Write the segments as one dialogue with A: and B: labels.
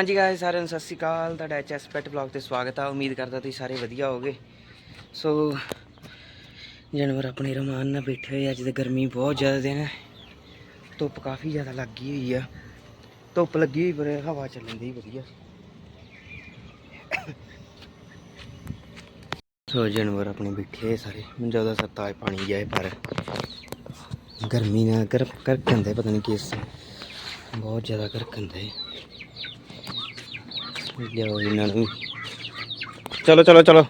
A: ਹਾਂਜੀ ਗਾਇਸ ਸਾਰਿਆਂ ਨੂੰ ਸਤਿ ਸ਼੍ਰੀ ਅਕਾਲ। ਤੁਹਾਡਾ ਐਚਐਸ ਪੈਟ ਬਲੌਗ ਤੇ ਸਵਾਗਤ ਆ। ਉਮੀਦ ਕਰਦਾ ਤੁਸੀਂ ਸਾਰੇ ਵਧੀਆ ਹੋਗੇ ਸੋ ਜਾਨਵਰ ਆਪਣੇ ਰਮਾਨ ਨਾਲ ਬੈਠੇ ਹੋਏ ਅੱਜ ਤੇ ਗਰਮੀ ਬਹੁਤ ਜ਼ਿਆਦਾ ਦਿਨ ਹੈ। ਧੁੱਪ ਕਾਫੀ ਜ਼ਿਆਦਾ ਲੱਗੀ ਹੋਈ ਆ। ਧੁੱਪ ਲੱਗੀ ਹੋਈ, ਪਰ ਹਵਾ ਚੱਲਣ ਦੀ ਵਧੀਆ। ਸੋ ਜਾਨਵਰ ਆਪਣੇ ਬੈਠੇ ਸਾਰੇ। ਮੈਨੂੰ ਜ਼ਿਆਦਾ ਸਤਾਏ ਪਾਣੀ ਜਾਏ ਪਰ ਗਰਮੀ ਨਾਲ ਕਰ ਕਰ ਕੰਦੇ ਪਤਾ ਨਹੀਂ ਕਿਸ ਬਹੁਤ ਜ਼ਿਆਦਾ ਕਰ ਕੰਦੇ ਚਲੋ ਚਲੋ ਚਲੋ।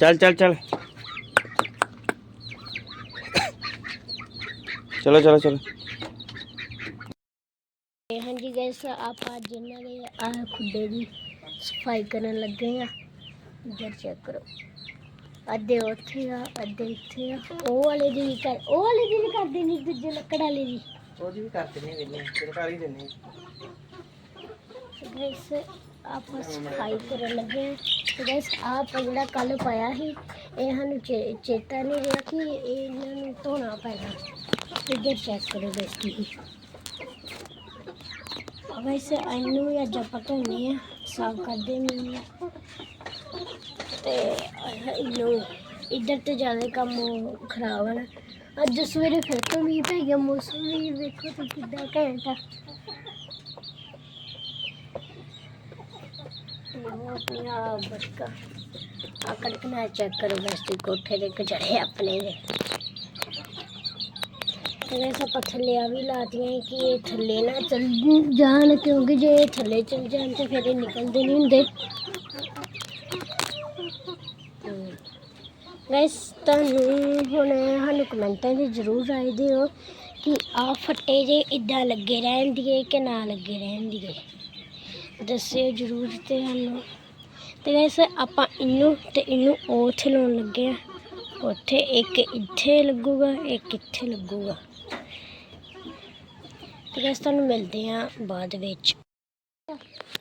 A: ਚੱਲ ਚੱਲ ਚੱਲ। ਚਲੋ ਚਲੋ ਚਲੋ।
B: ਹਾਂਜੀ ਗਾਇਸ ਆਪਾਂ ਜਿੰਨੇ ਦੇ ਆ ਖੁੱਡੇ ਦੀ ਸਫ਼ਾਈ ਕਰਨ ਲੱਗੇ ਆ ਇੱਧਰ ਚੈੱਕ ਕਰੋ। ਅੱਧੇ ਉੱਥੇ ਆ ਅੱਧੇ ਇੱਥੇ ਆ। ਉਹ ਵਾਲੇ ਦੀ ਵੀ ਕਰ ਉਹ ਵਾਲੇ ਦੀ ਵੀ ਕਰਦੇ ਨਹੀਂ ਦੂਜੇ ਲੱਕੜ ਵਾਲੇ ਦੀ।
A: ਉਹ ਵੀ ਕਰਦੇ ਨੇ ਵੇਲੇ ਸਰਕਾਰੀ ਦਿੰਦੇ
B: ਗਾਇਸ ਆਪਾਂ ਸਫ਼ਾਈ ਕਰਨ ਲੱਗੇ ਹਾਂ ਤੇ ਗਾਇਸ ਆਪ ਜਿਹੜਾ ਕੱਲ ਪਾਇਆ ਸੀ। ਇਹ ਸਾਨੂੰ ਚੇ- ਚੇਤਾ ਨਹੀਂ ਰਿਹਾ ਕਿ ਇਹਨਾਂ ਨੂੰ ਧੋਣਾ ਪੈਣਾ। ਤੇ ਜੇ ਚੈੱਕ ਕਰੋ ਗਾਇਸ ਤੁਸੀਂ ਵੈਸੇ ਇਹਨੂੰ ਵੀ ਅੱਜ ਆਪਾਂ ਧੋਨੇ ਆ। ਸਾਫ਼ ਕਰਦੇ ਮੈਂ ਤੇ ਇਹਨੂੰ ਇੱਧਰ ਤੇ ਜ਼ਿਆਦਾ ਕੰਮ ਉਹ ਖਰਾਬ ਹਨ ਅੱਜ ਸਵੇਰੇ ਫਿਰ ਤੋਂ ਮੀਂਹ ਪੈ ਗਿਆ, ਮੌਸਮ ਵੀ ਵੇਖੋ ਤੇ ਕਿੱਦਾਂ ਘੈਂਟ ਆ। ਨੂੰ ਆਪਣੀਆਂ ਬਸਕਾ ਆ ਕੜਕਣਾ ਚੈੱਕ ਕੋਠੇ ਦੇ ਆਪਣੇ ਦੇ ਥੱਲਿਆਂ ਵੀ ਲਾਤੀਆਂ ਕਿ ਇਹ ਥੱਲੇ ਨਾ ਚੱਲ ਜਾਣ, ਕਿਉਂਕਿ ਜੇ ਇਹ ਥੱਲੇ ਚੱਲ ਜਾਣ ਤੇ ਫਿਰ ਇਹ ਨਿਕਲਦੇ ਨਹੀਂ ਹੁੰਦੇ। ਤੁਹਾਨੂੰ ਹੁਣ ਸਾਨੂੰ ਕਮੈਂਟਾਂ 'ਚ ਜ਼ਰੂਰ ਰਾਏ ਦਿਓ ਕਿ ਆ ਫੱਟੇ ਜੇ ਇਦਾਂ ਲੱਗੇ ਰਹਿਣ ਦੀਏ ਕਿ ਨਾ ਲੱਗੇ ਰਹਿਣ ਦੀਏ। ਦੱਸਿਓ ਜਰੂਰ ਤੇ ਸਾਨੂੰ। ਤੇ ਗਾਇਸ ਆਪਾਂ ਇਹਨੂੰ ਤੇ ਇਹਨੂੰ ਉੱਥੇ ਲਾਉਣ ਲੱਗੇ ਆ। ਉੱਥੇ ਇੱਕ ਇੱਥੇ ਲੱਗੂਗਾ, ਇੱਕ ਇੱਥੇ ਲੱਗੂਗਾ। ਤੇ ਗਾਇਸ ਤੁਹਾਨੂੰ ਮਿਲਦੇ ਆ ਬਾਅਦ ਵਿੱਚ।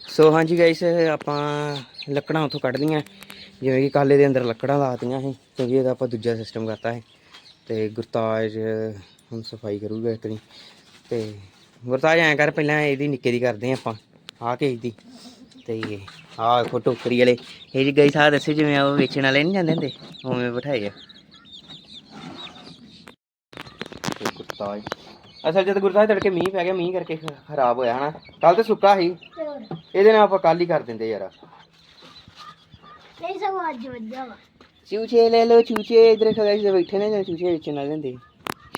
A: ਸੋ ਹਾਂਜੀ ਗਾਇਸ ਆਪਾਂ ਲੱਕੜਾਂ ਉੱਥੋਂ ਕੱਢ ਲੀਆਂ ਜਿਵੇਂ ਕਿ ਕਾਲੇ ਦੇ ਅੰਦਰ ਲੱਕੜਾਂ ਲਾਤੀਆਂ ਸੀ, ਕਿਉਂਕਿ ਇਹਦਾ ਆਪਾਂ ਦੂਜਾ ਸਿਸਟਮ ਕਰਤਾ ਹੈ ਤੇ ਗੁਰਤਾਜ ਹੁਣ ਸਫ਼ਾਈ ਕਰੂਗਾ ਇਤਨੀ ਤੇ ਗੁਰਤਾਜ ਐਂ ਕਰ, ਪਹਿਲਾਂ ਇਹਦੀ ਨਿੱਕੇ ਦੀ ਕਰਦੇ ਆਪਾਂ। ਆ ਕੇ ਦੀ। ਤੇ ਆ ਦੇਖੋ ਟੋਕਰੀ ਵਾਲੇ। ਇਹ ਜੀ ਗਈ ਸਾਹ ਦੱਸੇ ਜਿਵੇਂ ਉਹ ਵੇਚਣ ਵਾਲੇ ਨਹੀਂ ਜਾਂਦੇ ਹੁੰਦੇ ਉਵੇਂ ਬਿਠਾਏ ਆ। ਕੁੱਤਾ ਅਸਲ ਜਦ ਗੁਰਦਾਸ ਤੜਕੇ ਮੀਂਹ ਪੈ ਗਿਆ ਮੀਂਹ ਕਰਕੇ ਖਰਾਬ ਹੋਇਆ ਹਨਾ। ਕੱਲ ਤੇ ਸੁੱਕਾ ਸੀ। ਇਹਦੇ ਨਾਲ ਆਪਾਂ ਕੱਲ ਹੀ ਕਰ ਦਿੰਦੇ ਯਾਰ।
B: ਨਹੀਂ ਸਭ ਅੱਜ ਵੱਜਾ
A: ਚੂਚੇ ਲੈ ਲੋ ਚੂਚੇ ਇਧਰ ਬੈਠੇ ਨੇ ਜਾਂ ਚੂਚੇ ਵਿੱਚ ਨਾ ਲੈਂਦੇ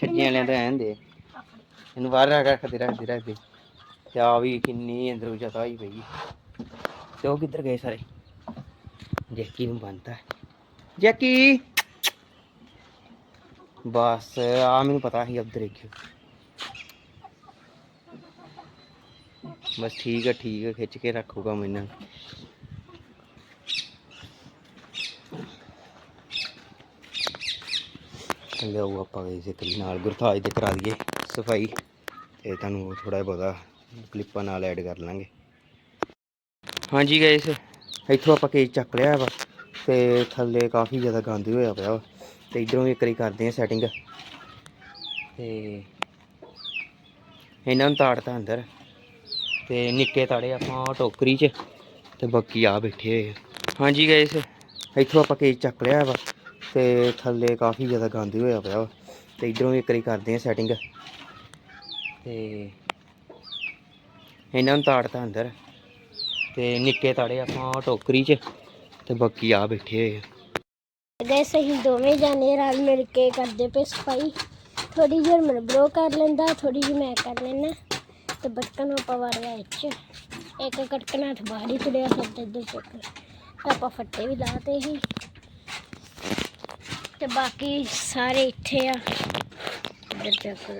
A: ਛੱਡੀਆਂ ਲੈਂਦੇ ਆਂਦੇ ਇਹਨੂੰ ਬਾਹਰ ਰੱਖ ਰੱਖਦੇ ਰੱਖਦੇ ਰੱਖਦੇ ਤੇ ਵੀ ਕਿੰਨੀ ਅੰਦਰੋਂ ਜਗ੍ਹਾ ਪਈ ਤੇ ਉਹ ਕਿੱਧਰ ਗਏ ਸਾਰੇ? ਜੈਕੀ ਨੂੰ ਬੰਨਤਾ ਜੈਕੀ! ਬਸ, ਆ ਮੈਨੂੰ ਪਤਾ ਸੀ ਅਬ ਦੇਖਿਓ ਬਸ ਠੀਕ ਹੈ ਠੀਕ ਹੈ, ਖਿੱਚ ਕੇ ਰੱਖੂਗਾ ਮੈਨੂੰ ਲਿਆਓ ਆਪਾਂ ਗਏ ਸੀ ਨਾਲ ਗੁਰਥਾਜ ਤੇ ਕਰਾ ਲਈਏ ਸਫ਼ਾਈ। ਤੇ ਤੁਹਾਨੂੰ ਥੋੜਾ ਜਿਹਾ ਬਹੁਤਾ ਕਲਿੱਪਾਂ ਨਾਲ ਐਡ ਕਰ ਲਾਂਗੇ। ਹਾਂਜੀ ਗਾਇਸ ਇੱਥੋਂ ਆਪਾਂ ਕੇਜ ਚੱਕ ਲਿਆ ਵਾ ਤੇ ਥੱਲੇ ਕਾਫੀ ਜ਼ਿਆਦਾ ਗੰਦ ਹੋਇਆ ਪਿਆ ਵਾ। ਤੇ ਇਧਰੋਂ ਵੀ ਇੱਕ ਵਾਰੀ ਕਰਦੇ ਆ ਸੈਟਿੰਗ ਤੇ ਇਹਨਾਂ ਨੂੰ ਤਾੜਤਾ ਅੰਦਰ। ਤੇ ਨਿੱਕੇ ਤਾੜੇ ਆਪਾਂ ਟੋਕਰੀ 'ਚ ਤੇ ਬਾਕੀ ਆ ਬੈਠੇ ਹੋਏ ਹਾਂਜੀ ਗਾਇਸ ਇੱਥੋਂ ਆਪਾਂ ਕੇਜ ਚੱਕ ਲਿਆ ਵਾ ਤੇ ਥੱਲੇ ਕਾਫੀ ਜ਼ਿਆਦਾ ਗੰਦ ਹੋਇਆ ਪਿਆ ਵਾ। ਤੇ ਇਧਰੋਂ ਵੀ ਇੱਕ ਵਾਰੀ ਕਰਦੇ ਆ ਸੈਟਿੰਗ ਤੇ ਇਹਨਾਂ ਨੂੰ ਤਾੜਤਾ ਅੰਦਰ। ਤੇ ਨਿੱਕੇ ਤਾੜੇ ਆਪਾਂ ਉਹ ਟੋਕਰੀ 'ਚ ਤੇ ਬਾਕੀ ਆ ਬੈਠੇ ਹੋਏ
B: ਗੈਸ ਅਸੀਂ ਦੋਵੇਂ ਜਾਣੇ ਰਲ ਮਿਲ ਕੇ ਕਰਦੇ ਪਏ ਸਫ਼ਾਈ ਥੋੜੀ ਜਿਹੀ ਮਨ ਬਰੋ ਕਰ ਲੈਂਦਾ ਥੋੜੀ ਜਿਹੀ ਮੈਂ ਕਰ ਲੈਣਾ ਤੇ ਬਟਕਨ ਆਪਾਂ ਵਾਰਿਆ ਇੱਚ ਇੱਕ ਕਟਕਣਾ ਠਬਾੜੀ ਤੁਰਿਆ ਫਿਰ ਇੱਧਰ ਚੱਕ ਆਪਾਂ ਫੱਟੇ ਵੀ ਲਾਤੇ ਸੀ। ਤੇ ਬਾਕੀ ਸਾਰੇ ਇੱਥੇ ਆ। ਇੱਧਰ ਚੱਕ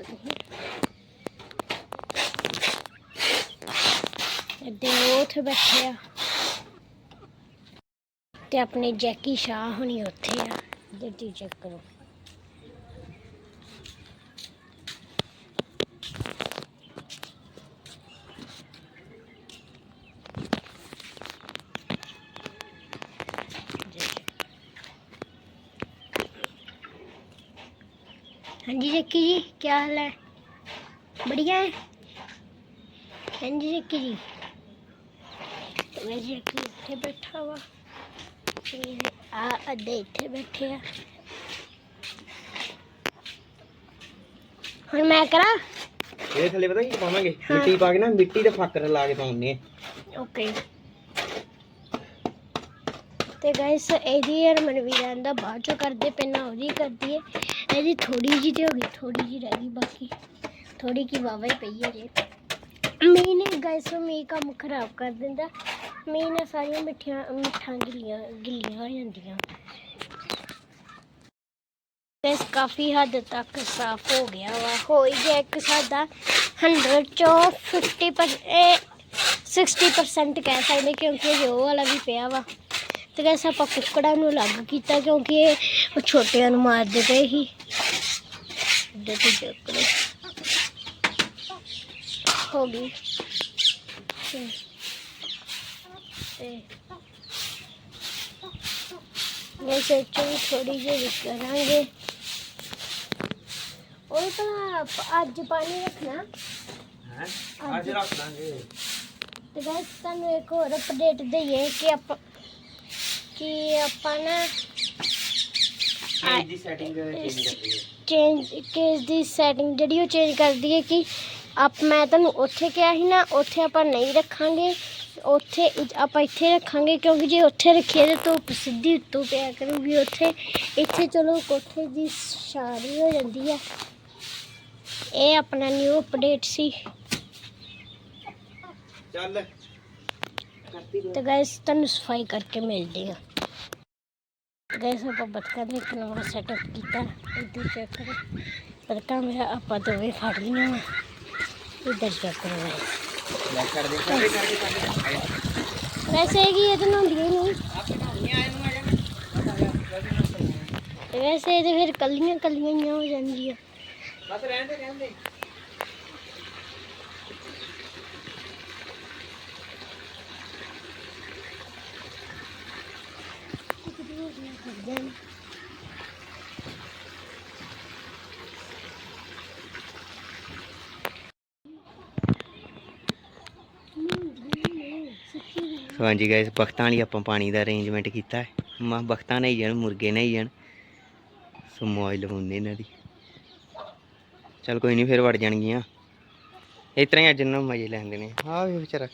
B: ਤੇ ਉਹ ਉੱਥੇ ਬੈਠੇ ਆ ਤੇ ਆਪਣੇ ਜੈਕੀ ਸ਼ਾਹ ਹੁਣੀ ਉੱਥੇ ਆ ਜੱਟੀ ਚੈੱਕ ਕਰੋ हाँ जी जक्की जी क्या हाल है बढ़िया है हाँ जी जक्की जी ਜੀ ਮੇਰੇ ਜੱਕੀ ਇੱਥੇ ਬੈਠਾ ਵਾ। ਤੇ ਆ ਅੱਧੇ ਇੱਥੇ ਬੈਠੇ ਆ। ਹੁਣ ਮੈਂ ਕਰਾਂ?
A: ਇਹਦੇ ਥੱਲੇ ਪਤਾ ਕੀ ਪਾਵਾਂਗੇ?
B: ਹਾਂ।
A: ਮਿੱਟੀ ਪਾ ਕੇ ਨਾ ਮਿੱਟੀ ਦੇ ਫੱਕਰ ਲਾ ਕੇ ਪਾਉਣੇ ਆ।
B: ਓਕੇ। ਤੇ ਗਾਇਸ ਇਹਦੀ ਯਾਰ ਮਨਵੀਰਾਂ ਦਾ ਬਾਅਦ ਚੋਂ ਕਰਦੇ ਪਹਿਲਾਂ ਉਹਦੀ ਕਰਦੀ ਹੈ ਇਹਦੀ ਥੋੜੀ ਜਿਹੀ ਤੇ ਹੋ ਗਈ ਥੋੜੀ ਜਿਹੀ ਰਹਿ ਗਈ ਬਾਕੀ। ਥੋੜੀ ਕੀ ਵਾਵਾ ਹੀ ਪਈ ਹੈ ਜੇ। ਮੀਂਹ ਨੇ ਗਾਇਸ ਮੀਂਹ ਕੰਮ ਖਰਾਬ ਕਰ ਦਿੰਦਾ। ਮੀਂਹ ਸਾਰੀਆਂ ਮਿੱਠੀਆਂ, ਮਿੱਠਾਂ ਗਿੱਲੀਆਂ ਗਿੱਲੀਆਂ ਹੋ ਜਾਂਦੀਆਂ। ਇਸ ਕਾਫੀ ਹੱਦ ਤੱਕ ਸਾਫ਼ ਹੋ ਗਿਆ ਵਾ। ਹੋਈ ਗਿਆ ਇੱਕ ਸਾਡਾ 100 ਚੋਂ 50 ਪਰ, ਇਹ 60% ਕਹਿ ਸਕਦੇ ਕਿਉਂਕਿ ਇਹ ਉਹ ਵਾਲਾ ਵੀ ਪਿਆ ਵਾ। ਤੇ ਗੈਸ ਆਪਾਂ ਕੁੱਕੜਾਂ ਨੂੰ ਅਲੱਗ ਕੀਤਾ ਕਿਉਂਕਿ ਇਹ ਉਹ ਛੋਟਿਆਂ ਨੂੰ ਮਾਰਦੇ ਪਏ ਸੀ। ਇੱਧਰ ਤੇ ਹੋ ਗਈ। ਤੇ- ਚੋਂ ਥੋੜੀ ਜਿਹੀ ਕਰਾਂਗੇ। ਉਹ ਤਾਂ ਅੱਜ ਪਾਣੀ ਰੱਖਣਾ।
A: ਹੈ? ਅੱਜ ਰੱਖ ਦਾਂਗੇ।
B: ਤੇ ਗਾਇਸ ਤੁਹਾਨੂੰ ਇੱਕ ਹੋਰ ਅਪਡੇਟ ਦਈਏ ਕਿ ਆਪਾਂ ਕਿ ਆਪਾਂ ਨਾ
A: ਦੀ ਸੈਟਿੰਗ ਚੇਂਜ ਕਰਦੀ ਹੈ
B: ਚੇਂਜ ਕੇਸ ਦੀ ਸੈਟਿੰਗ ਜਿਹੜੀ ਉਹ ਚੇਂਜ ਕਰ ਦਈਏ ਕਿ ਆਪ ਮੈਂ ਤੁਹਾਨੂੰ ਉੱਥੇ ਕਿਹਾ ਸੀ ਨਾ ਉੱਥੇ ਆਪਾਂ ਨਹੀਂ ਰੱਖਾਂਗੇ। ਉੱਥੇ ਆਪਾਂ ਇੱਥੇ ਰੱਖਾਂਗੇ ਕਿਉਂਕਿ ਜੇ ਉੱਥੇ ਰੱਖੀਏ ਤਾਂ ਧੁੱਪ ਸਿੱਧੀ ਉੱਤੋਂ ਪਿਆ ਕਰੂਗੀ ਉੱਥੇ। ਇੱਥੇ ਚਲੋ ਕੋਠੇ ਦੀ ਛਾਰੀ ਹੋ ਜਾਂਦੀ ਆ। ਇਹ ਆਪਣਾ ਨਿਊ ਅਪਡੇਟ ਸੀ।
A: ਚੱਲ।
B: ਤੇ ਗਾਇਸ ਤੁਹਾਨੂੰ ਸਫ਼ਾਈ ਕਰਕੇ ਮਿਲਦੇ ਆ। ਗਾਇਸ ਆਪਾਂ ਬਤਕਾਂ ਦਾ ਇੱਕ ਨਵਾਂ ਸੈਟਅਪ ਕੀਤਾ। ਇੱਧਰ ਚੈੱਕ ਕਰੋ। ਬਤਕਾਂ ਮੇਰਾ ਆਪਾਂ ਦੋਵੇਂ ਫੜ ਲਈਆਂ। ਇੱਧਰ ਚੈੱਕ ਕਰੋ। ਵੈਸੇ ਇਹ ਕੀ ਇਹ ਤਾਂ ਨਹਾਉਂਦੀਆਂ ਹੀ ਨਹੀਂ। ਤੇ ਵੈਸੇ ਇਹ ਤਾਂ ਫਿਰ ਕੱਲੀਆਂ ਕੱਲੀਆਂ ਹੀ ਹੋ ਜਾਂਦੀਆਂ।
A: ਬਸ ਰਹਿਣ ਦੇ ਰਹਿਣ ਦੇ ਸੋ ਹਾਂਜੀ ਗਾਇਸ ਬਖਤਾਂ ਲਈ ਆਪਾਂ ਪਾਣੀ ਦਾ ਅਰੇਂਜਮੈਂਟ ਕੀਤਾ ਹੈ। ਮਾ ਬਖਤਾਂ ਨਹੀਂ ਜਾਣ ਮੁਰਗੇ ਨਹੀਂ ਜਾਣ। ਸੋ ਮੌਜ ਲਵਾਉਂਦੇ ਇਹਨਾਂ ਦੀ। ਚਲ ਕੋਈ ਨਹੀਂ ਫਿਰ ਵੜ ਜਾਣਗੀਆਂ। ਇਸ ਤਰ੍ਹਾਂ ਹੀ ਅੱਜ ਨੂੰ ਮਜ਼ੇ ਲੈਂਦੇ ਨੇ ਆਹ ਵੀ ਵਿਚਾਰਾ।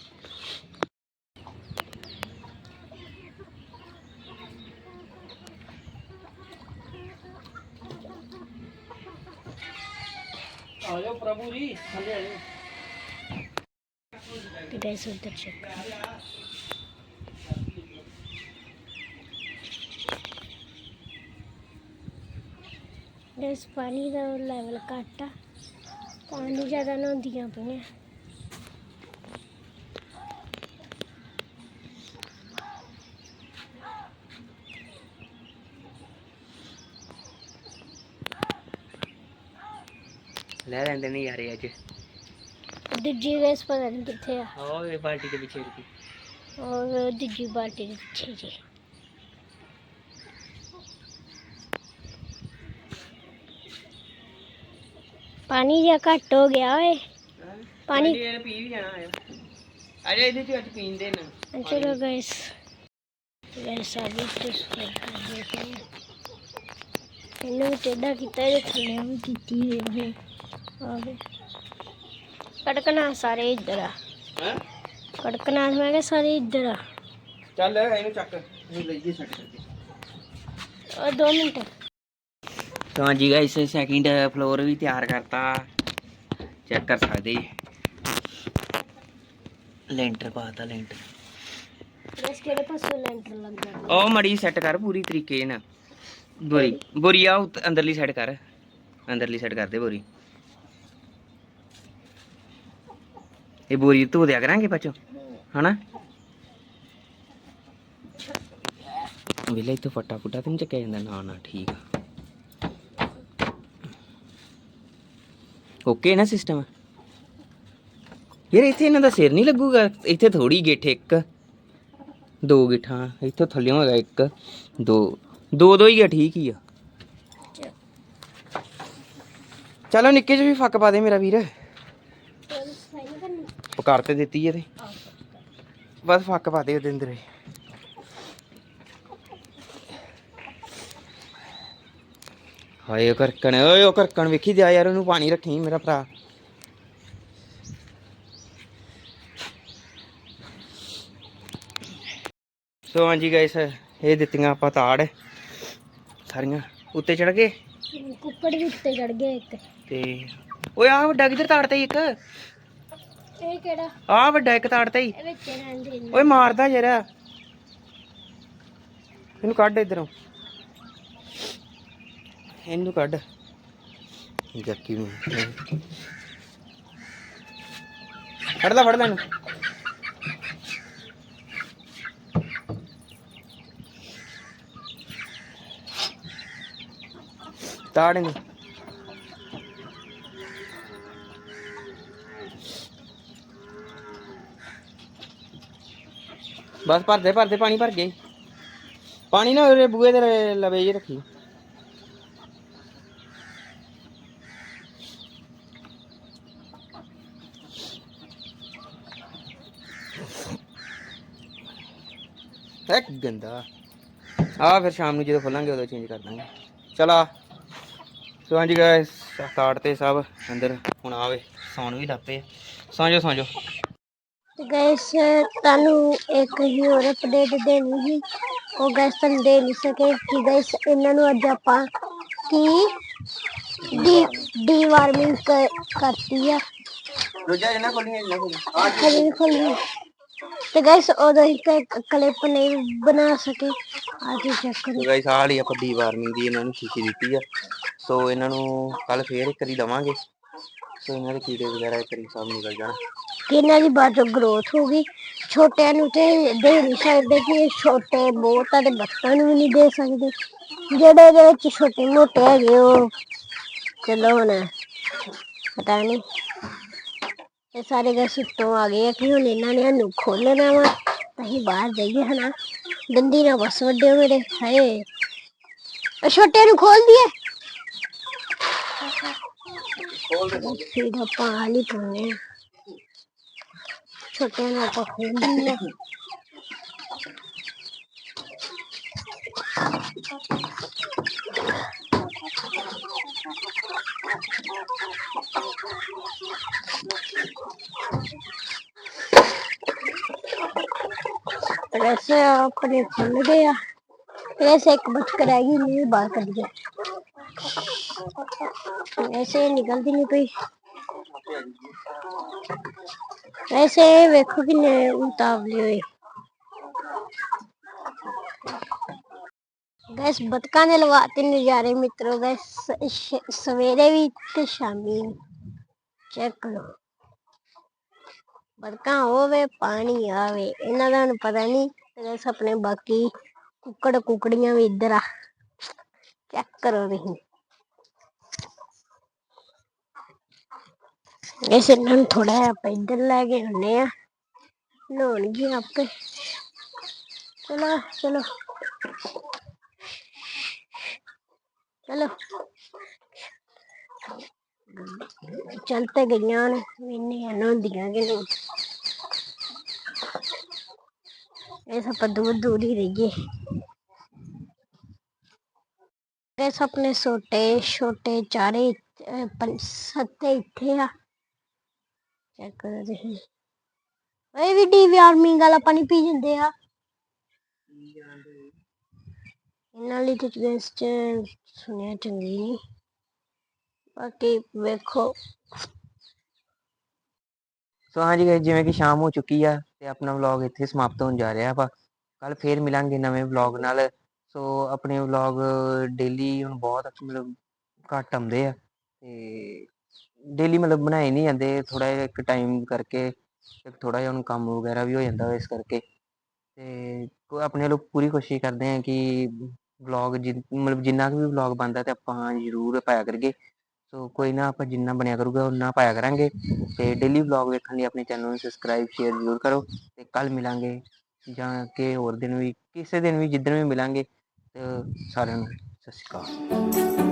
A: ਆਜੋ ਪ੍ਰਭੂ ਜੀ ਥੱਲੇ ਆਜੋ
B: ਤੇ ਗਾਇਸ ਉੱਧਰ ਚੈੱਕ ਕਰੋ ਗਾਇਸ ਪਾਣੀ ਦਾ ਲੈਵਲ ਘੱਟ ਆ। ਪਾਣੀ ਜ਼ਿਆਦਾ ਨਹਾਉਂਦੀਆਂ ਪਈਆਂ।
A: ਲੈ ਲੈਂਦੇ ਨੇ ਯਾਰੇ ਅੱਜ।
B: ਦੂਜੀ ਗੈਸ ਪਤਾ ਨਹੀਂ ਕਿੱਥੇ ਆ।
A: ਆਓ ਇਹ ਬਾਲਟੀ ਦੇ ਪਿੱਛੇ ਰੁਕੀ।
B: ਔਰ ਦੂਜੀ ਬਾਲਟੀ ਦੇ ਪਿੱਛੇ ਜੀ। ਪਾਣੀ ਜਿਹਾ ਘੱਟ ਹੋ ਗਿਆ ਓਏ। ਪਾਣੀ
A: ਇਹ ਪੀ ਵੀ ਜਾਣਾ ਆ ਅਜੇ ਇਹਦੇ ਚ ਅੱਜ ਪੀਂਦੇ ਨੇ।
B: ਚਲੋ ਗਾਇਸ। ਗਾਇਸ ਆ ਤੇ ਸਫ਼ਾਈ ਕਰ ਇਹਨੂੰ ਵੀ ਟੇਢਾ ਕੀਤਾ ਜੇ ਥੱਲੇ ਵੀ ਕੀਤੀ ਹੈ ਆ ਗਏ ਕੜਕਣਾ ਸਾਰੇ ਇੱਧਰ ਆ।
A: ਹੈ?
B: ਕੜਕਣਾ ਮੈਂ ਕਿਹਾ ਸਾਰੇ ਇੱਧਰ ਆ।
A: ਚੱਲ ਇਹਨੂੰ ਚੱਕ। ਇਹਨੂੰ ਲਈਏ ਛੱਡ ਕਰਕੇ
B: ਉਹ 2 ਮਿੰਟ।
A: ਤਾਂ ਹਾਂਜੀ ਗਾਇਸ ਸੈਕਿੰਡ ਫਲੋਰ ਵੀ ਤਿਆਰ ਕਰਤਾ। ਚੈੱਕ ਕਰ ਸਕਦੇ ਜੀ। ਲੈਂਟਰ ਪਾਤਾ ਲੈਂਟਰ
B: ਗਾਇਸ ਕਿਹੜੇ ਪਾਸੇ ਲੈਂਟਰ ਲੱਗ ਜਾਣਾ
A: ਉਹ ਮੜੀ ਸੈੱਟ ਕਰ ਪੂਰੀ ਤਰੀਕੇ ਨਾਲ। ਬੋਰੀ ਬੋਰੀ ਆ ਅੰਦਰਲੀ ਸਾਈਡ ਕਰ। ਅੰਦਰਲੀ ਸਾਈਡ ਕਰ ਦੇ ਬੋਰੀ। ਇਹ ਬੋਰੀ ਧੋ ਦਿਆ ਕਰਾਂਗੇ ਪਚੋ ਹਨਾ? ਵੇਲੇ ਇੱਥੇ ਫਟਾ ਫੁੱਟਾ ਤੇ ਨਹੀਂ ਚੱਕਿਆ ਜਾਂਦਾ। ਨਾ ਨਾ ਠੀਕ ਆ। ਓਕੇ ਨਾ ਸਿਸਟਮ ਯਾਰ ਇੱਥੇ ਇਹਨਾਂ ਦਾ ਸਿਰ ਨਹੀਂ ਲੱਗੂਗਾ। ਇੱਥੇ ਥੋੜੀ ਗਿੱਠ ਇੱਕ ਦੋ ਗਿੱਠਾਂ ਇੱਥੋਂ ਥੱਲਿਓਂ ਹੈਗਾ ਇੱਕ ਦੋ ਦੋ ਦੋ ਹੀ ਆ ਠੀਕ ਹੀ ਆ। ਚਲੋ ਨਿੱਕੇ ਚ ਵੀ ਫੱਕ ਪਾ ਦੇ ਮੇਰਾ ਵੀਰ।
B: ਸਫ਼ਾਈ ਨਹੀਂ ਕਰਨੀ।
A: ਉਹ ਕਰ ਤੇ ਦਿੱਤੀ ਇਹਦੇ ਬਸ ਫੱਕ ਪਾ ਦੇ ਉਹਦੇ ਅੰਦਰ। ਹੀ। ਹਾਏ ਉਹ ਕਰਕਣ ਓਏ ਉਹ ਕਰਕਣ ਵੇਖੀ ਜਾ ਯਾਰ ਉਹਨੂੰ ਪਾਣੀ ਰੱਖੀ ਮੇਰਾ ਭਰਾ। ਸੋ ਹਾਂਜੀ ਗਾਇਸ ਇਹ ਦਿੱਤੀਆਂ ਆਪਾਂ ਤਾੜ ਸਾਰੀਆਂ। ਉੱਤੇ ਚੜ ਗਏ?
B: ਕੁੱਕੜ ਵੀ ਉੱਤੇ ਚੜ ਗਿਆ ਇੱਕ।
A: ਤੇ ਓਏ ਆ ਵੱਡਾ ਕਿੱਧਰ ਤਾੜਤਾ ਈ ਇੱਕ?
B: ਇਹ ਕਿਹੜਾ?
A: ਆ ਵੱਡਾ ਇੱਕ ਹੀ।
B: ਵਿੱਚ ਰਹਿੰਦੇ ਨੇ
A: ਓਏ ਮਾਰਦਾ ਜਰਾ ਇਹਨੂੰ ਕੱਢ ਇਧਰੋਂ। ਇਹਨੂੰ ਕੱਢ। ਜੱਕੀ ਨੂੰ। ਫੜ ਲੈ ਫੜ ਲੈ ਇਹਨੂੰ। ਇਹਨੂੰ। ਬਸ ਭਰਦੇ ਭਰਦੇ ਪਾਣੀ ਭਰ ਗਏ ਪਾਣੀ ਨਾ ਉਹਦੇ ਬੂਏ ਦੇ ਲਵੇ ਹੀ ਰੱਖੀ। ਇੱਕ ਗੰਦਾ? ਆ ਫਿਰ ਸ਼ਾਮ ਨੂੰ ਜਦੋਂ ਖੋਲਾਂਗੇ ਉਦੋਂ ਚੇਂਜ ਕਰ ਦਾਂਗੇ। ਚਲਾ। ਸੋ ਹਾਂਜੀ ਗਾਇਸ ਸਟਾਰਟ ਤੇ ਸਭ ਅੰਦਰ ਹੁਣ ਆਵੇ ਸੌਣ ਵੀ ਲੱਪੇ ਸੌਂ ਜਾਓ ਸੌਂ ਜਾਓ
B: ਤੇ ਗੈਸ ਤੁਹਾਨੂੰ ਇੱਕ ਹੀ ਹੋਰ ਅਪਡੇਟ ਦੇਣੀ ਸੀ। ਉਹ ਗੈਸ ਤੁਹਾਨੂੰ ਦੇ ਨਹੀਂ ਸਕੇ ਕਿ ਗੈਸ ਇਹਨਾਂ ਨੂੰ ਅੱਜ ਆਪਾਂ ਕੀ ਡੀ ਡੀ ਵਾਰਮਿੰਗ ਕਰਤੀ ਆ।
A: ਰੋਜਾ ਇਹਨਾਂ ਖੋਲੀਆਂ ਇਹਨਾਂ ਖੋਲੀਆਂ
B: ਖੋਲੀ ਖੋਲੀ। ਤੇ ਗੈਸ ਉਦੋਂ ਹੀ ਤੇ ਕਲਿੱਪ ਨਹੀਂ ਬਣਾ ਸਕੇ। ਆ ਜੀ ਚੈੱਕ ਕਰੋ
A: ਗਾਇਸ ਆਹ ਲਈ ਆਪਾਂ ਡੀ ਵਾਰਮਿੰਗ ਦੀ ਇਹਨਾਂ ਨੂੰ ਸ਼ੀਸ਼ੀ ਦਿੱਤੀ ਆ। ਸੋ ਇਹਨਾਂ ਨੂੰ ਕੱਲ ਫੇਰ ਇੱਕ ਵਾਰੀ ਦਵਾਂਗੇ। ਸੋ ਇਹਨਾਂ ਦੇ ਕੀੜੇ ਵਗੈਰਾ ਇੱਕ ਵਾਰੀ ਸਭ ਨਿਕਲ ਜਾਣ।
B: ਕਿ ਇਹਨਾਂ ਦੀ ਬਾਅਦ ਚੋਂ ਗਰੋਥ ਹੋ ਗਈ। ਛੋਟਿਆਂ ਨੂੰ ਤੇ ਦੇ ਨਹੀਂ ਸਕਦੇ ਕਿ ਛੋਟੇ ਬਹੁਤ ਆ ਤੇ ਬੱਚਿਆਂ ਨੂੰ ਵੀ ਨਹੀਂ ਦੇ ਸਕਦੇ। ਜਿਹੜੇ ਇਹਦੇ ਵਿੱਚ ਛੋਟੇ ਮੋਟੇ ਹੈਗੇ ਉਹ ਚਲੋ ਹੁਣ ਪਤਾ ਨਹੀਂ। ਇਹ ਸਾਰੇ ਗੈਸ ਉੱਤੋਂ ਆ ਗਏ ਆ ਕਿ ਹੁਣ ਇਹਨਾਂ ਨੇ ਸਾਨੂੰ ਖੋਲਣਾ ਵਾ ਤਾਂ ਅਸੀਂ ਬਾਹਰ ਜਾਈਏ ਹਨਾ ਦੰਦੀ ਨਾ ਬਸ ਵੱਡੇ ਮੇਰੇ ਹਾਏ ਇਹ ਛੋਟੇ ਨੂੰ ਖੋਲ ਦਈਏ ਫਿਰ ਆਪਾਂ ਹਾਲੀ ਪਾਉਣੇ ਆ ਛੋਟੇ ਨੂੰ ਆਪਾਂ ਖੋਲ ਦਿੰਦੇ ਆ वैसे अपने खुल गया वैसे एक बच कर आएगी नहीं बाहर कर दिया वैसे निकलती नहीं कोई वैसे वेखो किन्ने उतावले हुए ਵੈਸ ਬਤਕਾਂ ਦੇ ਲਵਾਤੇ ਨਜ਼ਾਰੇ ਮਿੱਤਰੋ ਵੈਸ ਸਵੇਰੇ ਵੀ ਤੇ ਸ਼ਾਮੀ ਚੈੱਕ ਕਰੋ ਬਤਕਾਂ ਹੋਵੇ, ਪਾਣੀ ਆਵੇ, ਇਹਨਾਂ ਦਾ ਨੂੰ ਪਤਾ ਨਹੀਂ ਤੇ ਆਪਣੇ ਬਾਕੀ ਕੁੱਕੜ ਕੁਕੜੀਆਂ ਵੀ ਇੱਧਰ ਆ। ਚੈੱਕ ਕਰੋ ਤੁਸੀਂ। ਇਹਨਾਂ ਨੂੰ ਥੋੜਾ ਜਿਹਾ ਆਪਾਂ ਇੱਧਰ ਲੈ ਕੇ ਹੁੰਨੇ ਆ ਨਹਾਉਣਗੇ ਆਪੇ। ਚਲੋ ਚਲੋ। ਚਲੋ। ਚੱਲ ਤੇ ਗਈਆਂ ਨੇ ਮੈਨੇ ਨਹਾਉਂਦੀਆਂ ਕਿ ਨਹੀਂ। ਇਸ ਆਪਾਂ ਦੂਰ ਦੂਰ ਹੀ ਰਹੀਏ। ਇਸ ਆਪਣੇ ਛੋਟੇ ਛੋਟੇ ਚਾਰੇ ਸੱਤੇ ਇੱਥੇ ਆ। ਚੈੱਕ ਕਰੋ ਤੁਸੀਂ ਇਹ ਵੀ ਡੀ ਵਾਰਮਿੰਗ ਵਾਲਾ ਪਾਣੀ ਪੀ ਜਾਂਦੇ ਆ। ਇਹਨਾਂ ਲਈ ਤੇ ਗੈਸਟ ਸੁਣਿਆ ਚੰਗੀ ਨਹੀਂ ਬਾਕੀ ਵੇਖੋ।
A: ਸੋ ਹਾਂਜੀ guys, ਜਿਵੇਂ ਕਿ ਸ਼ਾਮ ਹੋ ਚੁੱਕੀ ਆ ਤੇ ਆਪਣਾ ਵਲੌਗ ਇੱਥੇ ਸਮਾਪਤ ਹੋਣ ਜਾ ਰਿਹਾ ਵਾ ਕੱਲ ਫੇਰ ਮਿਲਾਂਗੇ ਨਵੇਂ ਵਲੌਗ ਨਾਲ। ਸੋ ਆਪਣੇ ਵਲੌਗ ਡੇਲੀ ਹੁਣ ਬਹੁਤ ਮਤਲਬ ਘੱਟ ਆਉਂਦੇ ਆ। ਤੇ ਡੇਲੀ ਮਤਲਬ ਬਣਾਏ ਨਹੀਂ ਜਾਂਦੇ ਥੋੜਾ ਜਿਹਾ ਇੱਕ ਟਾਈਮ ਕਰਕੇ ਇੱਕ ਥੋੜਾ ਜਿਹਾ ਹੁਣ ਕੰਮ ਵਗੈਰਾ ਵੀ ਹੋ ਜਾਂਦਾ ਵਾ ਇਸ ਕਰਕੇ। ਤੇ ਕੋ- ਆਪਣੇ ਵੱਲੋਂ ਪੂਰੀ ਕੋਸ਼ਿਸ਼ ਕਰਦੇ ਆ ਕਿ ਵਲੌਗ ਮਤਲਬ ਜਿੰਨਾ ਕੁ ਵੀ ਵਲੌਗ ਬਣਦਾ ਤੇ ਆਪਾਂ ਜ਼ਰੂਰ ਪਾਇਆ ਕਰੀਏ। ਸੋ ਕੋਈ ਨਾ ਆਪਾਂ ਜਿੰਨਾ ਬਣਿਆ ਕਰੂਗਾ ਉਨਾ ਪਾਇਆ ਕਰਾਂਗੇ। ਤੇ ਡੇਲੀ ਵਲੌਗ ਵੇਖਣ ਲਈ ਆਪਣੇ ਚੈਨਲ ਨੂੰ ਸਬਸਕ੍ਰਾਈਬ ਸ਼ੇਅਰ ਜ਼ਰੂਰ ਕਰੋ। ਤੇ ਕੱਲ ਮਿਲਾਂਗੇ ਜਾਂ ਕਿ ਹੋਰ ਦਿਨ ਵੀ, ਕਿਸੇ ਦਿਨ ਵੀ ਜਿੱਦਣ ਵੀ ਮਿਲਾਂਗੇ। ਸਾਰਿਆਂ ਨੂੰ ਸਤਿ ਸ਼੍ਰੀ ਅਕਾਲ।